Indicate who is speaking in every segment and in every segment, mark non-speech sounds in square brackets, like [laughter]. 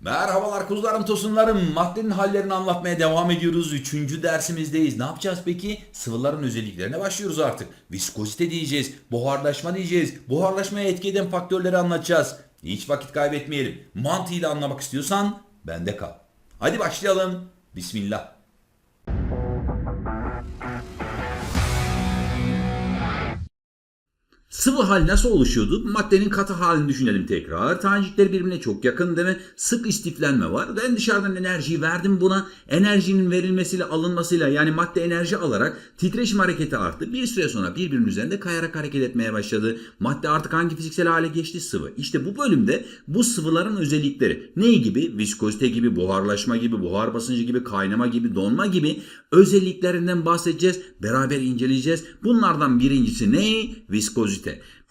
Speaker 1: Merhabalar kuzularım tosunlarım. Maddenin hallerini anlatmaya devam ediyoruz. Üçüncü dersimizdeyiz. Ne yapacağız peki? Sıvıların özelliklerine başlıyoruz artık. Viskozite diyeceğiz. Buharlaşma diyeceğiz. Buharlaşmaya etki eden faktörleri anlatacağız. Hiç vakit kaybetmeyelim. Mantığıyla anlamak istiyorsan bende kal. Hadi başlayalım. Bismillah. Sıvı hal nasıl oluşuyordu? Maddenin katı halini düşünelim tekrar. Tanecikler birbirine çok yakın değil mi? Sık istiflenme var. Ben dışarıdan enerjiyi verdim buna. Enerjinin verilmesiyle alınmasıyla yani madde enerji alarak titreşim hareketi arttı. Bir süre sonra birbirinin üzerinde kayarak hareket etmeye başladı. Madde artık hangi fiziksel hale geçti? Sıvı. İşte bu bölümde bu sıvıların özellikleri ne gibi? Viskozite gibi, buharlaşma gibi, buhar basıncı gibi, kaynama gibi, donma gibi özelliklerinden bahsedeceğiz. Beraber inceleyeceğiz. Bunlardan birincisi ne? Viskozite.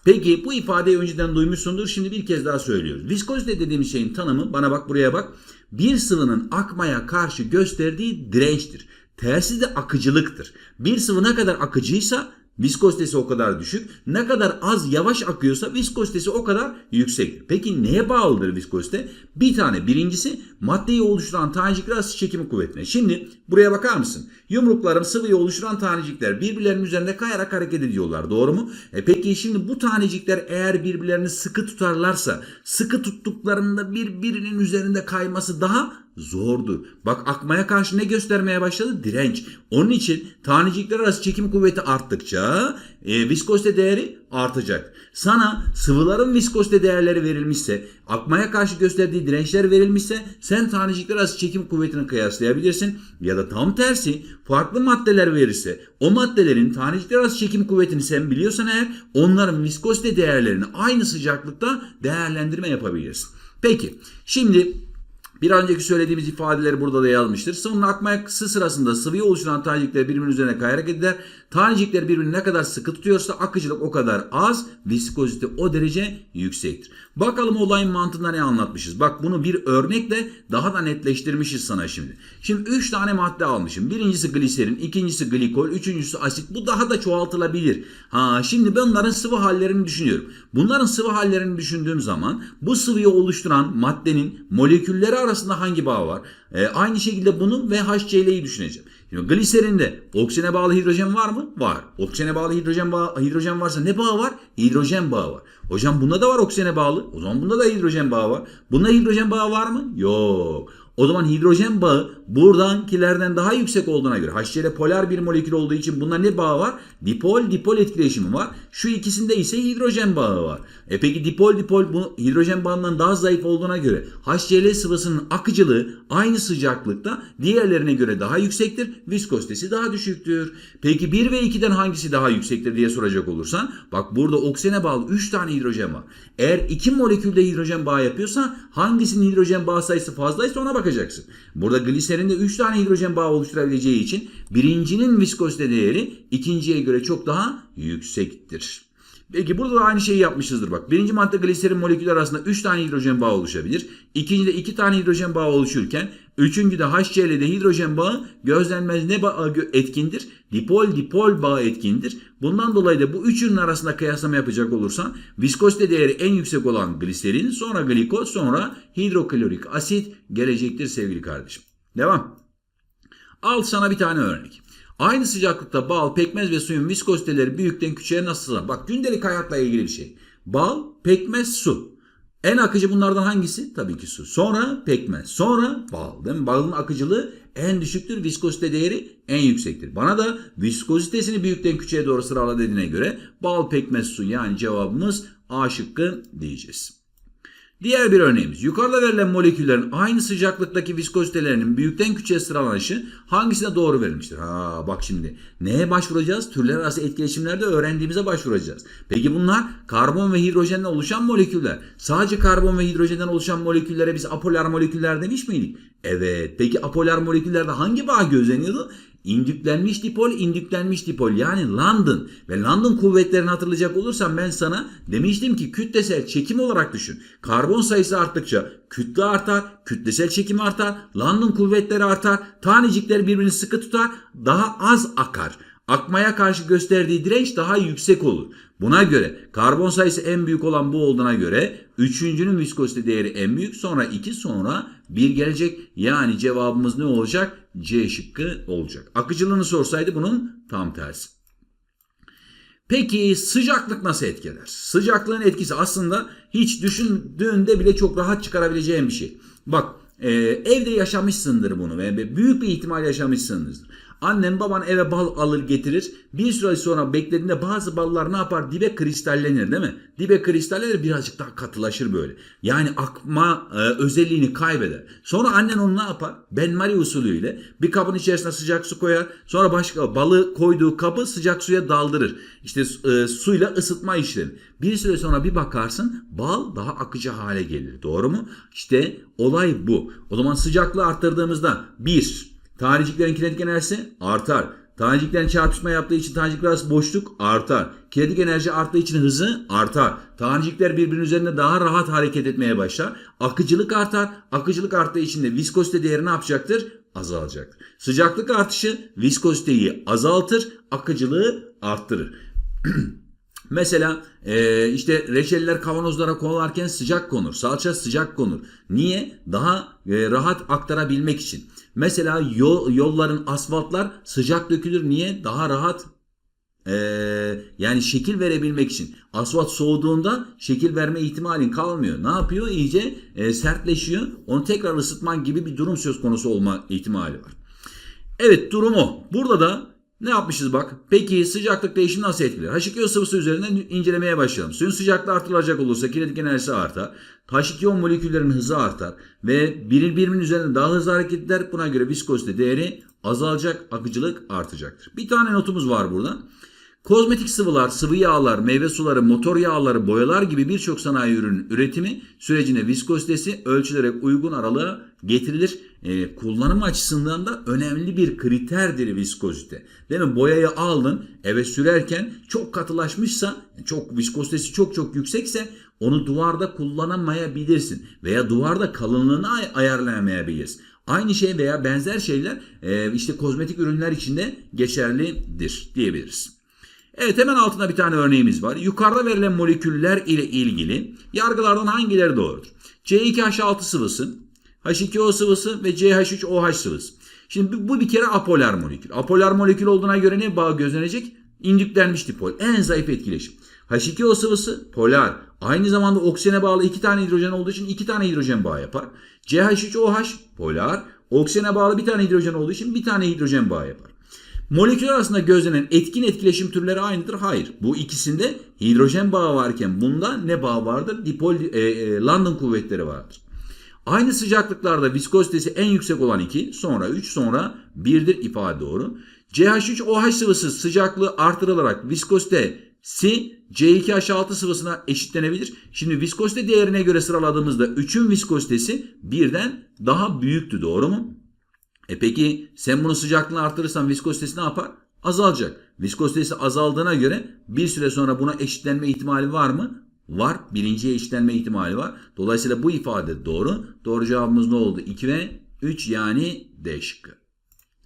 Speaker 1: Peki bu ifadeyi önceden duymuşsundur. Şimdi bir kez daha söylüyoruz. Viskozite dediğimiz şeyin tanımı bana bak buraya bak. Bir sıvının akmaya karşı gösterdiği dirençtir. Tersi de akıcılıktır. Bir sıvı ne kadar akıcıysa viskozitesi o kadar düşük. Ne kadar az yavaş akıyorsa viskozitesi o kadar yüksektir. Peki neye bağlıdır viskozite? Bir tane birincisi maddeyi oluşturan tanecikler arası çekimi kuvvetine. Şimdi buraya bakar mısın? Yumruklarım sıvıyı oluşturan tanecikler birbirlerinin üzerinde kayarak hareket ediyorlar. Doğru mu? E peki şimdi bu tanecikler eğer birbirlerini sıkı tutarlarsa sıkı tuttuklarında birbirinin üzerinde kayması daha zordur. Bak akmaya karşı ne göstermeye başladı? Direnç. Onun için tanecikler arası çekim kuvveti arttıkça e, viskozite değeri artacak. Sana sıvıların viskozite değerleri verilmişse, akmaya karşı gösterdiği dirençler verilmişse sen tanecikler arası çekim kuvvetini kıyaslayabilirsin. Ya da tam tersi farklı maddeler verirse o maddelerin tanecikler arası çekim kuvvetini sen biliyorsan eğer onların viskozite değerlerini aynı sıcaklıkta değerlendirme yapabilirsin. Peki şimdi bir önceki söylediğimiz ifadeleri burada da yazmıştır. Sıvının akması sırasında sıvıyı oluşturan tanecikler birbirinin üzerine kayarak eder. Tanecikler birbirini ne kadar sıkı tutuyorsa akıcılık o kadar az, viskozite o derece yüksektir. Bakalım olayın mantığında ne anlatmışız. Bak bunu bir örnekle daha da netleştirmişiz sana şimdi. Şimdi 3 tane madde almışım. Birincisi gliserin, ikincisi glikol, üçüncüsü asit. Bu daha da çoğaltılabilir. Ha şimdi ben bunların sıvı hallerini düşünüyorum. Bunların sıvı hallerini düşündüğüm zaman bu sıvıyı oluşturan maddenin molekülleri arasında hangi bağ var? E, aynı şekilde bunun ve HCl'yi düşüneceğim. Şimdi gliserinde oksijene bağlı hidrojen var mı? Var. Oksijene bağlı hidrojen bağı, hidrojen varsa ne bağı var? Hidrojen bağı var. Hocam bunda da var oksijene bağlı. O zaman bunda da hidrojen bağı var. Bunda hidrojen bağı var mı? Yok. O zaman hidrojen bağı buradankilerden daha yüksek olduğuna göre HCl polar bir molekül olduğu için bunda ne bağı var? Dipol dipol etkileşimi var. Şu ikisinde ise hidrojen bağı var. E peki dipol dipol bu hidrojen bağından daha zayıf olduğuna göre HCl sıvısının akıcılığı aynı sıcaklıkta diğerlerine göre daha yüksektir. Viskozitesi daha düşüktür. Peki 1 ve 2'den hangisi daha yüksektir diye soracak olursan bak burada oksijene bağlı 3 tane hidrojen var. Eğer 2 molekülde hidrojen bağı yapıyorsa hangisinin hidrojen bağı sayısı fazlaysa ona bakacaksın. Burada gliserinde 3 tane hidrojen bağı oluşturabileceği için birincinin viskozite değeri ikinciye göre çok daha yüksektir. Peki burada da aynı şeyi yapmışızdır bak. Birinci madde gliserin molekülü arasında 3 tane hidrojen bağı oluşabilir. İkincide 2 tane hidrojen bağı oluşurken üçüncüde HCl'de hidrojen bağı gözlenmez ne bağı etkindir? Dipol dipol bağı etkindir. Bundan dolayı da bu üçünün arasında kıyaslama yapacak olursan viskozite değeri en yüksek olan gliserin sonra glikol sonra hidroklorik asit gelecektir sevgili kardeşim. Devam. Al sana bir tane örnek. Aynı sıcaklıkta bal, pekmez ve suyun viskoziteleri büyükten küçüğe nasıl? Bak gündelik hayatla ilgili bir şey. Bal, pekmez, su. En akıcı bunlardan hangisi? Tabii ki su. Sonra pekmez. Sonra bal. Değil mi? Balın akıcılığı en düşüktür. Viskozite değeri en yüksektir. Bana da viskozitesini büyükten küçüğe doğru sırala dediğine göre bal, pekmez, su yani cevabımız A şıkkı diyeceğiz. Diğer bir örneğimiz. Yukarıda verilen moleküllerin aynı sıcaklıktaki viskozitelerinin büyükten küçüğe sıralanışı hangisine doğru verilmiştir? Ha bak şimdi. Neye başvuracağız? Türler arası etkileşimlerde öğrendiğimize başvuracağız. Peki bunlar karbon ve hidrojenden oluşan moleküller. Sadece karbon ve hidrojenden oluşan moleküllere biz apolar moleküller demiş miydik? Evet. Peki apolar moleküllerde hangi bağ gözleniyordu? İndüklenmiş dipol, indüklenmiş dipol yani London ve London kuvvetlerini hatırlayacak olursam ben sana demiştim ki kütlesel çekim olarak düşün. Karbon sayısı arttıkça kütle artar, kütlesel çekim artar, London kuvvetleri artar, tanecikler birbirini sıkı tutar, daha az akar. Akmaya karşı gösterdiği direnç daha yüksek olur. Buna göre karbon sayısı en büyük olan bu olduğuna göre üçüncünün viskozite değeri en büyük sonra 2 sonra 1 gelecek. Yani cevabımız ne olacak? C şıkkı olacak. Akıcılığını sorsaydı bunun tam tersi. Peki sıcaklık nasıl etkiler? Sıcaklığın etkisi aslında hiç düşündüğünde bile çok rahat çıkarabileceğin bir şey. Bak e, evde yaşamışsındır bunu ve büyük bir ihtimal yaşamışsınızdır. Annen baban eve bal alır getirir. Bir süre sonra beklediğinde bazı ballar ne yapar? Dibe kristallenir değil mi? Dibe kristallenir birazcık daha katılaşır böyle. Yani akma e, özelliğini kaybeder. Sonra annen onu ne yapar? Benmari usulüyle bir kabın içerisine sıcak su koyar. Sonra başka balı koyduğu kabı sıcak suya daldırır. İşte e, suyla ısıtma işlemi. Bir süre sonra bir bakarsın bal daha akıcı hale gelir. Doğru mu? İşte olay bu. O zaman sıcaklığı arttırdığımızda bir Taneciklerin kinetik enerjisi artar. Taneciklerin çarpışma yaptığı için tanecikler arası boşluk artar. Kinetik enerji arttığı için hızı artar. Tanecikler birbirinin üzerinde daha rahat hareket etmeye başlar. Akıcılık artar. Akıcılık arttığı için de viskozite değeri ne yapacaktır? Azalacaktır. Sıcaklık artışı viskoziteyi azaltır, akıcılığı arttırır. [clears throat] Mesela e, işte reçeller kavanozlara konularken sıcak konur. Salça sıcak konur. Niye? Daha e, rahat aktarabilmek için. Mesela yol, yolların asfaltlar sıcak dökülür. Niye? Daha rahat e, yani şekil verebilmek için. Asfalt soğuduğunda şekil verme ihtimalin kalmıyor. Ne yapıyor? İyice e, sertleşiyor. Onu tekrar ısıtman gibi bir durum söz konusu olma ihtimali var. Evet durumu. Burada da ne yapmışız bak? Peki sıcaklık değişimi nasıl etkiler? H2O sıvısı üzerinden incelemeye başlayalım. Suyun sıcaklığı artırılacak olursa kinetik enerjisi artar. H2O moleküllerin hızı artar. Ve birbirinin üzerinde daha hızlı hareket eder. Buna göre viskozite değeri azalacak, akıcılık artacaktır. Bir tane notumuz var burada. Kozmetik sıvılar, sıvı yağlar, meyve suları, motor yağları, boyalar gibi birçok sanayi ürünün üretimi sürecine viskozitesi ölçülerek uygun aralığa getirilir. Ee, kullanım açısından da önemli bir kriterdir viskozite. Değil mi? Boyayı aldın eve sürerken çok katılaşmışsa, çok viskozitesi çok çok yüksekse onu duvarda kullanamayabilirsin. Veya duvarda kalınlığını ay- ayarlayamayabilirsin. Aynı şey veya benzer şeyler e, işte kozmetik ürünler içinde geçerlidir diyebiliriz. Evet hemen altında bir tane örneğimiz var. Yukarıda verilen moleküller ile ilgili yargılardan hangileri doğrudur? C2H6 sıvısı, H2O sıvısı ve CH3OH sıvısı. Şimdi bu bir kere apolar molekül. Apolar molekül olduğuna göre ne bağ gözlenecek? İndüklenmiş dipol. En zayıf etkileşim. H2O sıvısı polar. Aynı zamanda oksijene bağlı iki tane hidrojen olduğu için iki tane hidrojen bağı yapar. CH3OH polar. Oksijene bağlı bir tane hidrojen olduğu için bir tane hidrojen bağı yapar. Moleküller arasında gözlenen etkin etkileşim türleri aynıdır. Hayır. Bu ikisinde hidrojen bağı varken bunda ne bağ vardır? Dipol e, e, London kuvvetleri vardır. Aynı sıcaklıklarda viskozitesi en yüksek olan 2, sonra 3, sonra 1'dir ifade doğru. CH3OH sıvısı sıcaklığı artırılarak viskozitesi C2H6 sıvısına eşitlenebilir. Şimdi viskozite değerine göre sıraladığımızda 3'ün viskozitesi 1'den daha büyüktü doğru mu? E peki sen bunu sıcaklığını artırırsan viskozitesi ne yapar? Azalacak. Viskozitesi azaldığına göre bir süre sonra buna eşitlenme ihtimali var mı? Var. Birinciye eşitlenme ihtimali var. Dolayısıyla bu ifade doğru. Doğru cevabımız ne oldu? 2 ve 3 yani D şıkkı.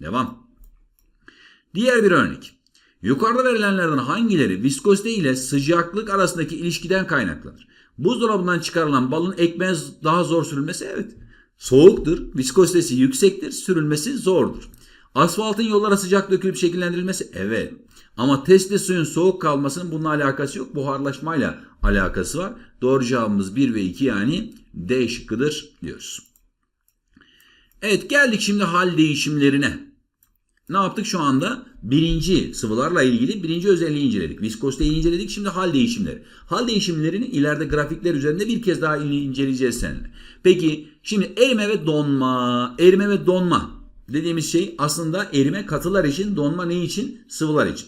Speaker 1: Devam. Diğer bir örnek. Yukarıda verilenlerden hangileri viskozite ile sıcaklık arasındaki ilişkiden kaynaklanır? Buzdolabından çıkarılan balın ekmeğe daha zor sürülmesi evet. Soğuktur, viskozitesi yüksektir, sürülmesi zordur. Asfaltın yollara sıcak dökülüp şekillendirilmesi evet. Ama testi suyun soğuk kalmasının bununla alakası yok. Buharlaşmayla alakası var. Doğru cevabımız 1 ve 2 yani D şıkkıdır diyoruz. Evet geldik şimdi hal değişimlerine. Ne yaptık şu anda? Birinci sıvılarla ilgili birinci özelliği inceledik. Viskoziteyi inceledik. Şimdi hal değişimleri. Hal değişimlerini ileride grafikler üzerinde bir kez daha inceleyeceğiz seninle. Peki şimdi erime ve donma. Erime ve donma dediğimiz şey aslında erime katılar için, donma ne için? Sıvılar için.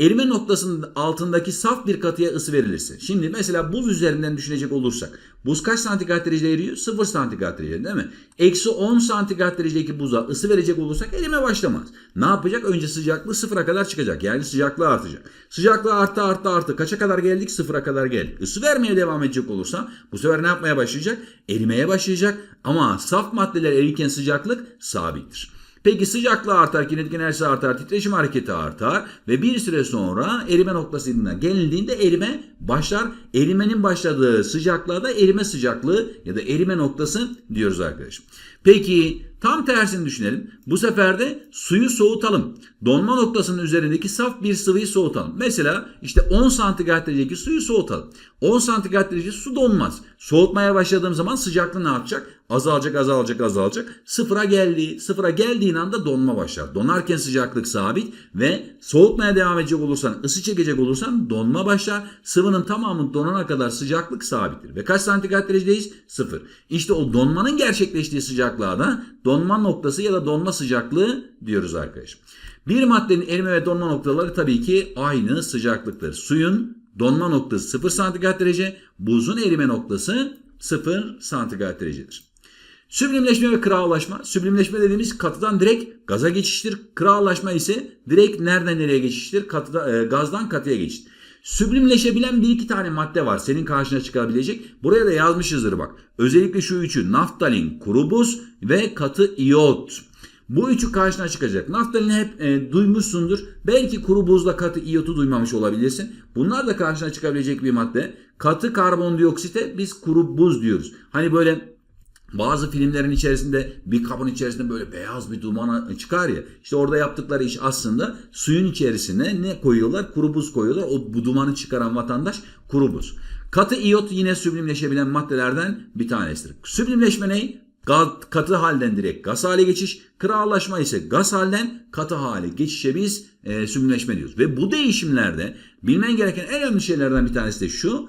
Speaker 1: Erime noktasının altındaki saf bir katıya ısı verilirse. Şimdi mesela buz üzerinden düşünecek olursak. Buz kaç santigrat derecede eriyor? 0 santigrat derecede değil mi? Eksi 10 santigrat derecedeki buza ısı verecek olursak erime başlamaz. Ne yapacak? Önce sıcaklığı sıfıra kadar çıkacak. Yani sıcaklığı artacak. Sıcaklığı arttı arttı arttı. Kaça kadar geldik? Sıfıra kadar geldik. Isı vermeye devam edecek olursa bu sefer ne yapmaya başlayacak? Erimeye başlayacak. Ama saf maddeler erirken sıcaklık sabittir. Peki sıcaklığı artar, kinetik enerjisi artar, titreşim hareketi artar ve bir süre sonra erime noktasına gelindiğinde erime başlar. Erimenin başladığı sıcaklığa da erime sıcaklığı ya da erime noktası diyoruz arkadaşım. Peki tam tersini düşünelim. Bu sefer de suyu soğutalım. Donma noktasının üzerindeki saf bir sıvıyı soğutalım. Mesela işte 10 santigrat derecedeki suyu soğutalım. 10 santigrat derece su donmaz. Soğutmaya başladığım zaman sıcaklığı ne yapacak? Azalacak, azalacak, azalacak. Sıfıra geldi. Sıfıra geldiğin anda donma başlar. Donarken sıcaklık sabit ve soğutmaya devam edecek olursan, ısı çekecek olursan donma başlar. Sıvının tamamı donana kadar sıcaklık sabittir. Ve kaç santigrat derecedeyiz? Sıfır. İşte o donmanın gerçekleştiği sıcaklığa donma noktası ya da donma sıcaklığı diyoruz arkadaşım. Bir maddenin erime ve donma noktaları tabii ki aynı sıcaklıktır. Suyun donma noktası 0 santigrat derece, buzun erime noktası 0 santigrat derecedir. Süblimleşme ve kırağlaşma. Süblimleşme dediğimiz katıdan direkt gaza geçiştir. Kırağlaşma ise direkt nereden nereye geçiştir? Katıda, e, gazdan katıya geçiş. Süblimleşebilen bir iki tane madde var senin karşına çıkabilecek. Buraya da yazmışızdır bak. Özellikle şu üçü naftalin, kuru buz ve katı iyot. Bu üçü karşına çıkacak. Naftalini hep e, duymuşsundur. Belki kuru buzla katı iyotu duymamış olabilirsin. Bunlar da karşına çıkabilecek bir madde. Katı karbondioksite biz kuru buz diyoruz. Hani böyle bazı filmlerin içerisinde bir kabın içerisinde böyle beyaz bir duman çıkar ya. İşte orada yaptıkları iş aslında suyun içerisine ne koyuyorlar? Kuru buz koyuyorlar. O bu dumanı çıkaran vatandaş kuru buz. Katı iyot yine süblimleşebilen maddelerden bir tanesidir. Süblimleşme ne? Katı halden direkt gaz hale geçiş. Kırağlaşma ise gaz halden katı hale geçişe biz e, süblimleşme diyoruz. Ve bu değişimlerde bilmen gereken en önemli şeylerden bir tanesi de şu.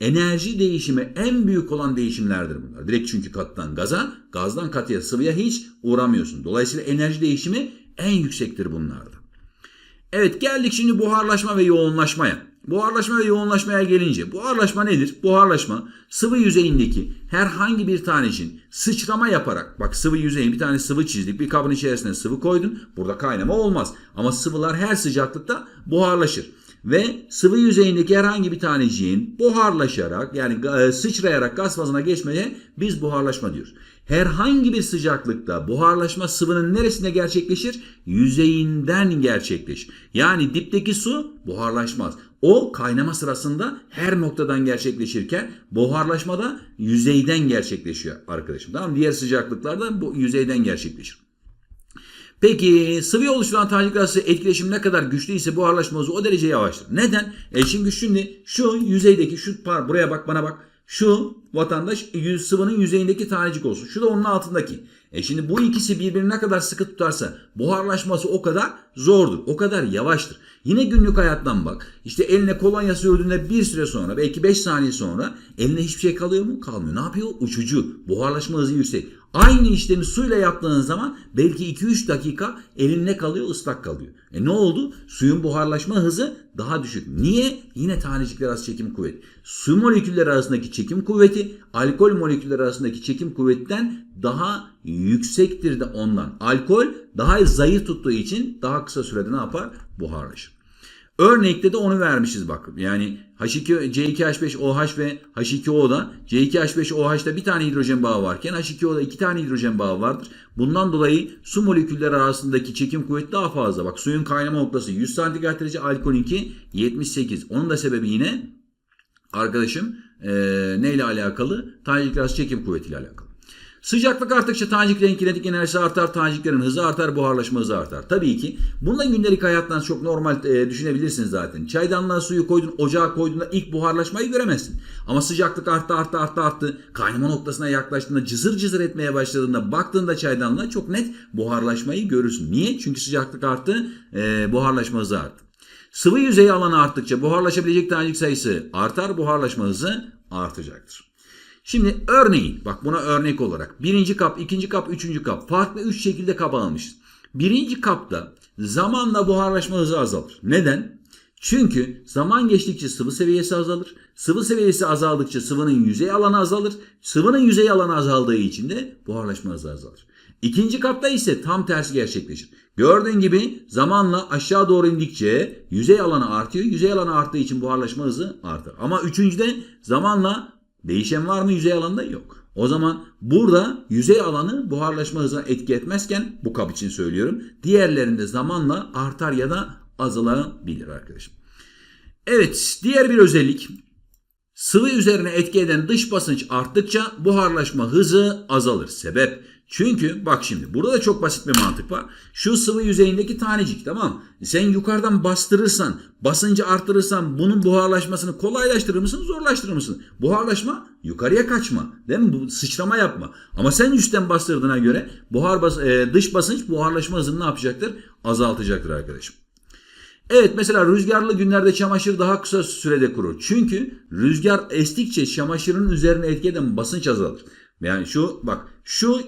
Speaker 1: Enerji değişimi en büyük olan değişimlerdir bunlar. Direkt çünkü kattan gaza, gazdan katıya, sıvıya hiç uğramıyorsun. Dolayısıyla enerji değişimi en yüksektir bunlarda. Evet geldik şimdi buharlaşma ve yoğunlaşmaya. Buharlaşma ve yoğunlaşmaya gelince buharlaşma nedir? Buharlaşma sıvı yüzeyindeki herhangi bir tanecin sıçrama yaparak bak sıvı yüzeyin bir tane sıvı çizdik bir kabın içerisine sıvı koydun burada kaynama olmaz ama sıvılar her sıcaklıkta buharlaşır ve sıvı yüzeyindeki herhangi bir taneciğin buharlaşarak yani e, sıçrayarak gaz fazına geçmeye biz buharlaşma diyoruz. Herhangi bir sıcaklıkta buharlaşma sıvının neresinde gerçekleşir? Yüzeyinden gerçekleşir. Yani dipteki su buharlaşmaz. O kaynama sırasında her noktadan gerçekleşirken buharlaşmada yüzeyden gerçekleşiyor arkadaşım. Tamam Diğer sıcaklıklarda bu yüzeyden gerçekleşir. Peki sıvı oluşturan tanecik etkileşim ne kadar güçlü ise buharlaşma hızı o derece yavaştır. Neden? E şimdi güç şimdi şu yüzeydeki şu par buraya bak bana bak. Şu vatandaş yüz, sıvının yüzeyindeki tanecik olsun. Şu da onun altındaki. E şimdi bu ikisi birbirini ne kadar sıkı tutarsa buharlaşması o kadar zordur. O kadar yavaştır. Yine günlük hayattan bak. İşte eline kolonya sürdüğünde bir süre sonra belki 5 saniye sonra eline hiçbir şey kalıyor mu? Kalmıyor. Ne yapıyor? Uçucu. Buharlaşma hızı yüksek. Aynı işlemi suyla yaptığın zaman belki 2-3 dakika elin ne kalıyor? ıslak kalıyor. E ne oldu? Suyun buharlaşma hızı daha düşük. Niye? Yine tanecikler arası çekim kuvveti. Su molekülleri arasındaki çekim kuvveti alkol molekülleri arasındaki çekim kuvvetten daha yüksektir de ondan. Alkol daha zayıf tuttuğu için daha kısa sürede ne yapar? Buharlaşır. Örnekte de onu vermişiz bak. Yani H2 C2H5OH ve H2O'da C2H5OH'da bir tane hidrojen bağı varken H2O'da iki tane hidrojen bağı vardır. Bundan dolayı su molekülleri arasındaki çekim kuvveti daha fazla. Bak suyun kaynama noktası 100 santigrat derece, alkolünki 78. Onun da sebebi yine arkadaşım e, neyle alakalı? Tanecik arası çekim kuvvetiyle alakalı. Sıcaklık arttıkça taneciklerin kinetik enerjisi artar, taneciklerin hızı artar, buharlaşma hızı artar. Tabii ki bununla gündelik hayattan çok normal e, düşünebilirsiniz zaten. Çaydanlığa suyu koydun, ocağa koyduğunda ilk buharlaşmayı göremezsin. Ama sıcaklık arttı, arttı, arttı, arttı. Kaynama noktasına yaklaştığında, cızır cızır etmeye başladığında, baktığında çaydanlığa çok net buharlaşmayı görürsün. Niye? Çünkü sıcaklık arttı, e, buharlaşma hızı arttı. Sıvı yüzeyi alanı arttıkça buharlaşabilecek tanecik sayısı artar, buharlaşma hızı artacaktır. Şimdi örneğin bak buna örnek olarak birinci kap, ikinci kap, üçüncü kap farklı üç şekilde kap almışız. Birinci kapta zamanla buharlaşma hızı azalır. Neden? Çünkü zaman geçtikçe sıvı seviyesi azalır. Sıvı seviyesi azaldıkça sıvının yüzey alanı azalır. Sıvının yüzey alanı azaldığı için de buharlaşma hızı azalır. İkinci kapta ise tam tersi gerçekleşir. Gördüğün gibi zamanla aşağı doğru indikçe yüzey alanı artıyor. Yüzey alanı arttığı için buharlaşma hızı artar. Ama üçüncüde zamanla Değişen var mı yüzey alanında? Yok. O zaman burada yüzey alanı buharlaşma hızına etki etmezken bu kap için söylüyorum. Diğerlerinde zamanla artar ya da azalabilir arkadaşım. Evet diğer bir özellik sıvı üzerine etki eden dış basınç arttıkça buharlaşma hızı azalır. Sebep? Çünkü bak şimdi burada da çok basit bir mantık var. Şu sıvı yüzeyindeki tanecik tamam? Sen yukarıdan bastırırsan, basıncı arttırırsan bunun buharlaşmasını kolaylaştırır mısın, zorlaştırır mısın? Buharlaşma yukarıya kaçma. Değil mi? Bu sıçrama yapma. Ama sen üstten bastırdığına göre buhar bas e, dış basınç buharlaşma hızını ne yapacaktır? Azaltacaktır arkadaşım. Evet mesela rüzgarlı günlerde çamaşır daha kısa sürede kurur. Çünkü rüzgar estikçe çamaşırın üzerine etki eden basınç azalır. Yani şu bak şu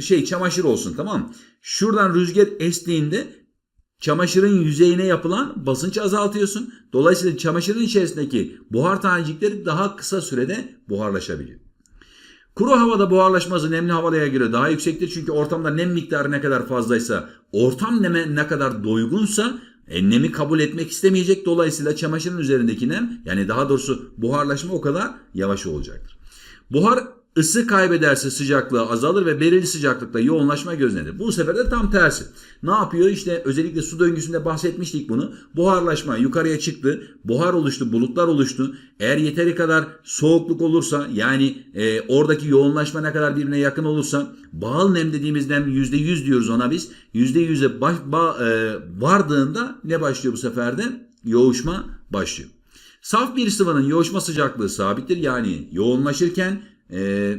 Speaker 1: şey çamaşır olsun tamam mı? Şuradan rüzgar estiğinde çamaşırın yüzeyine yapılan basıncı azaltıyorsun. Dolayısıyla çamaşırın içerisindeki buhar tanecikleri daha kısa sürede buharlaşabiliyor. Kuru havada buharlaşma hızı nemli havaya göre daha yüksektir. Çünkü ortamda nem miktarı ne kadar fazlaysa, ortam neme ne kadar doygunsa e, nemi kabul etmek istemeyecek. Dolayısıyla çamaşırın üzerindeki nem yani daha doğrusu buharlaşma o kadar yavaş olacaktır. Buhar ısı kaybederse sıcaklığı azalır ve belirli sıcaklıkta yoğunlaşma gözlenir. Bu sefer de tam tersi. Ne yapıyor? İşte özellikle su döngüsünde bahsetmiştik bunu. Buharlaşma yukarıya çıktı. Buhar oluştu, bulutlar oluştu. Eğer yeteri kadar soğukluk olursa yani e, oradaki yoğunlaşma ne kadar birbirine yakın olursa bağıl nem dediğimiz nem %100 diyoruz ona biz. %100'e baş, ba- e, vardığında ne başlıyor bu sefer de? Yoğuşma başlıyor. Saf bir sıvının yoğuşma sıcaklığı sabittir. Yani yoğunlaşırken e,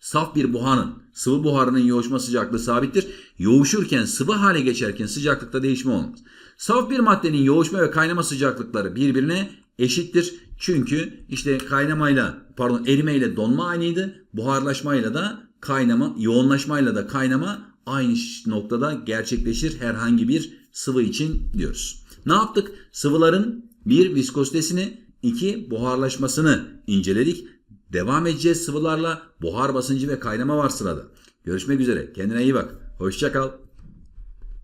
Speaker 1: saf bir buharın, sıvı buharının yoğuşma sıcaklığı sabittir. Yoğuşurken, sıvı hale geçerken sıcaklıkta değişme olmaz. Saf bir maddenin yoğuşma ve kaynama sıcaklıkları birbirine eşittir. Çünkü işte kaynamayla, pardon erimeyle donma aynıydı. Buharlaşmayla da kaynama, yoğunlaşmayla da kaynama aynı noktada gerçekleşir herhangi bir sıvı için diyoruz. Ne yaptık? Sıvıların bir viskozitesini, iki buharlaşmasını inceledik. Devam edeceğiz sıvılarla. Buhar basıncı ve kaynama var sırada. Görüşmek üzere. Kendine iyi bak. Hoşça kal.